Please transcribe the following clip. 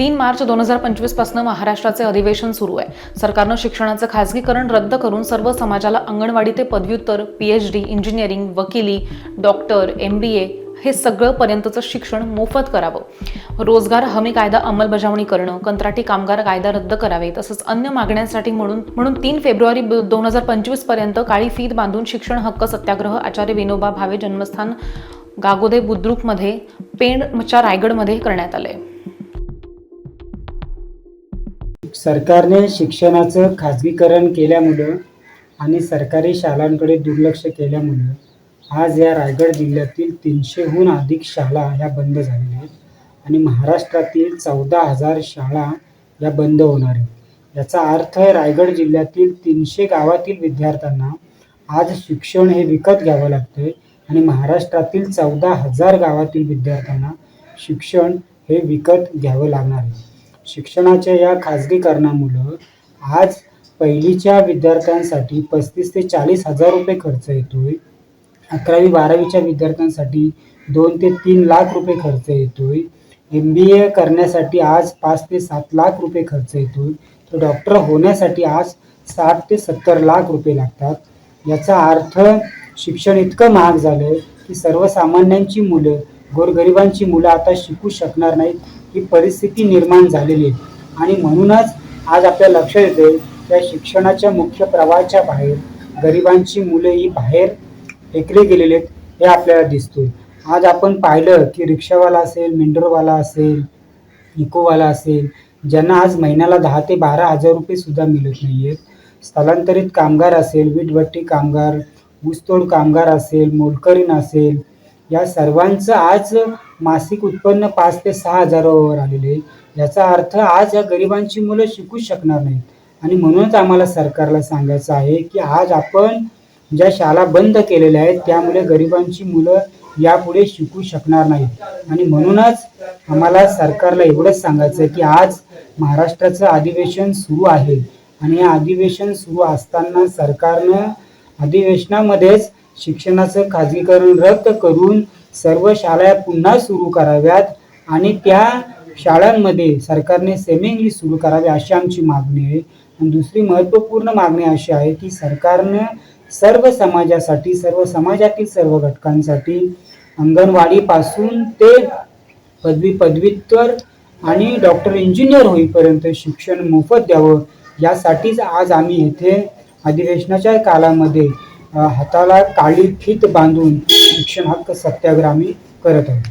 तीन मार्च दोन हजार पंचवीसपासून महाराष्ट्राचे अधिवेशन सुरू आहे. सरकारनं शिक्षणाचं खासगीकरण रद्द करून सर्व समाजाला अंगणवाडी ते पदव्युत्तर पीएच डी इंजिनिअरिंग वकिली डॉक्टर एम बी ए हे सगळं पर्यंतचं शिक्षण मोफत करावं. रोजगार हमी कायदा अंमलबजावणी करणं कंत्राटी कामगार कायदा रद्द करावे तसंच अन्य मागण्यांसाठी म्हणून म्हणून तीन फेब्रुवारी दोन हजार पंचवीसपर्यंत काळी फीत बांधून शिक्षण हक्क सत्याग्रह आचार्य विनोबा भावे जन्मस्थान गागोदे बुद्रुकमध्ये पेणच्या रायगडमध्ये करण्यात आले सरकारने शिक्षणाचं खाजगीकरण केल्यामुळं आणि सरकारी शाळांकडे दुर्लक्ष केल्यामुळं आज या रायगड जिल्ह्यातील तीनशेहून अधिक शाळा ह्या बंद झालेल्या आहेत. आणि महाराष्ट्रातील चौदा हजार शाळा या बंद होणार आहेत. याचा अर्थ रायगड जिल्ह्यातील तीनशे गावातील विद्यार्थ्यांना आज शिक्षण हे विकत घ्यावं लागतंय आणि महाराष्ट्रातील चौदा हजार गावातील विद्यार्थ्यांना शिक्षण हे विकत घ्यावं लागणार आहे. शिक्षणाच्या या खाजगीकरणामुळं आज पहिलीच्या विद्यार्थ्यांसाठी पस्तीस ते चाळीस हजार रुपये खर्च येतोय. अकरावी बारावीच्या विद्यार्थ्यांसाठी दोन ते तीन लाख रुपये खर्च येतोय. एम बी ए करण्यासाठी आज पाच ते सात लाख रुपये खर्च येतोय. तर डॉक्टर होण्यासाठी आज साठ ते सत्तर लाख रुपये लागतात. याचा अर्थ शिक्षण इतकं महाग झालं की सर्वसामान्यांची मुलं गोरगरिबांची मुलं आता शिकू शकणार नाहीत. ही परिस्थिती निर्माण झालेली आहे. आणि म्हणूनच आज आपल्या लक्षात येते त्या शिक्षणाच्या मुख्य प्रवाहाच्या बाहेर गरिबांची मुलं ही बाहेर फेकले गेलेले आहेत हे आपल्याला दिसतोय. आज आपण पाहिलं की रिक्षावाला असेल मेंढरवाला असेल इकोवाला असेल ज्यांना आज महिन्याला दहा ते बारा हजार रुपयेसुद्धा मिळत नाही आहेत स्थलांतरित कामगार असेल वीटभट्टी कामगार ऊसतोड कामगार असेल मोलकरीण असेल या सर्वांचं आज मासिक उत्पन्न पाच ते सहा हजारावर आलेले आहे. याचा अर्थ आज या गरिबांची मुलं शिकू शकणार नाहीत. आणि म्हणूनच आम्हाला सरकारला सांगायचं आहे की आज आपण ज्या शाळा बंद केलेल्या आहेत त्यामुळे गरिबांची मुलं यापुढे शिकू शकणार नाहीत. आणि म्हणूनच आम्हाला सरकारला एवढंच सांगायचं आहे की आज महाराष्ट्राचं अधिवेशन सुरू आहे. आणि या अधिवेशन सुरू असताना सरकारनं अधिवेशनामध्येच शिक्षणाचं खाजगीकरण रद्द करून सर्व शाळा पुन्हा सुरू कराव्यात आणि त्या शाळांमध्ये सरकारने सेमी इंग्लिश सुरू करावे अशी आमची मागणी आहे. आणि दुसरी महत्त्वपूर्ण मागणी अशी आहे की सरकारनं सर्व समाजासाठी सर्व समाजातील सर्व घटकांसाठी अंगणवाडीपासून ते पदवी पदव्युत्तर आणि डॉक्टर इंजिनियर होईपर्यंत शिक्षण मोफत द्यावं यासाठीच आज आम्ही इथे अधिवेशनाच्या कालामध्ये हाताला काळी फीत बांधून शिक्षण हक्क सत्याग्रह करत आहे.